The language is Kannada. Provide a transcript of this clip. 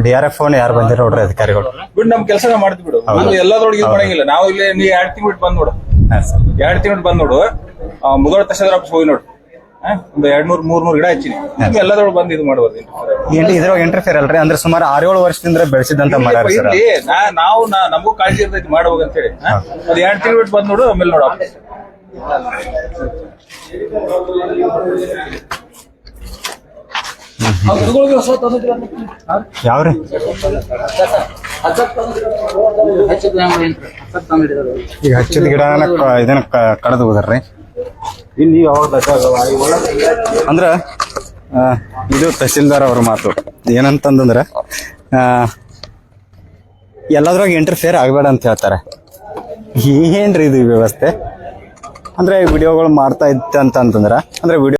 ಡಿ ಆರ್ ಎಫ್ ಯಾರು ಬಂದಿರೋ ನೋಡ್ರಿ ಅಧಿಕಾರಿಗಳು. ಬಿಡ್ ನಮ್ ಕೆಲಸ ಮಾಡ್ತಿ ಬಿಡು. ಎಲ್ಲದ್ರೊಳಗೆ ಇದು ಮಾಡಂಗಿಲ್ಲ. ನಾವು ಇಲ್ಲಿ ನೀ ಎರಡ್ ತಿಂಗಳು ಬಿಟ್ಟು ಬಂದ್ ನೋಡು. ಹಾ, ಸರ್. ಎರಡ್ ತಿಂಗಳು ಬಂದ್ ನೋಡು. ಆ, ಮುಧೋಳ ತಹಶೀಲ್ದಾರ್ ಆಫೀಸ್ ಹೋಗಿ ನೋಡು. ಒಂದು ಎರಡ್ ನೂರ್ ಮೂರ್ ನೂರ್ ಗಿಡ ಹಚ್ಚಿನಿ ಎಲ್ಲದ್ರೊಳಗೆ ಬಂದ್ ಇದು ಮಾಡ್ಬೋದು ಇದ್ರೊಳಗೆ ಇಂಟರ್ಫಿಯರ್ ಅಲ್ರಿ ಅಂದ್ರೆ ಸುಮಾರು ಆರು ಏಳು ವರ್ಷದಿಂದ ಬೆಳೆಸಿದಂತ ಮರ ನಾವು ನಾ- ನಮಗೂ ಕಾಳಜಿ ಇರ್ತೈತಿ ಮಾಡ್ಬೇಕು ಅಂತ ಹೇಳಿ. ಅದ್ ಎರಡ್ ತಿಂಗಳು ಬಿಟ್ಟು ಬಂದ್ ನೋಡು ಆಮೇಲೆ ನೋಡು. ಯಾವ್ರಿ? ಈಗ ಹಚ್ಚಿದ ಗಿಡ ಇದನ್ನ ಕಡ್ದು ಹೋದ್ರಿ? ಇಲ್ಲಿ ಅಂದ್ರ ಇದು ತಹಸೀಲ್ದಾರ್ ಅವ್ರ ಮಾತು. ಏನಂತಂದ್ರ ಎಲ್ಲದ್ರಾಗ ಇಂಟರ್ಫಿಯರ್ ಆಗಬೇಡ ಅಂತ ಹೇಳ್ತಾರೆ. ಏನ್ರಿ ಇದು ವ್ಯವಸ್ಥೆ? ಅಂದ್ರೆ ವಿಡಿಯೋಗಳು ಮಾಡ್ತಾ ಇತ್ತು ಅಂದ್ರೆ ವಿಡಿಯೋ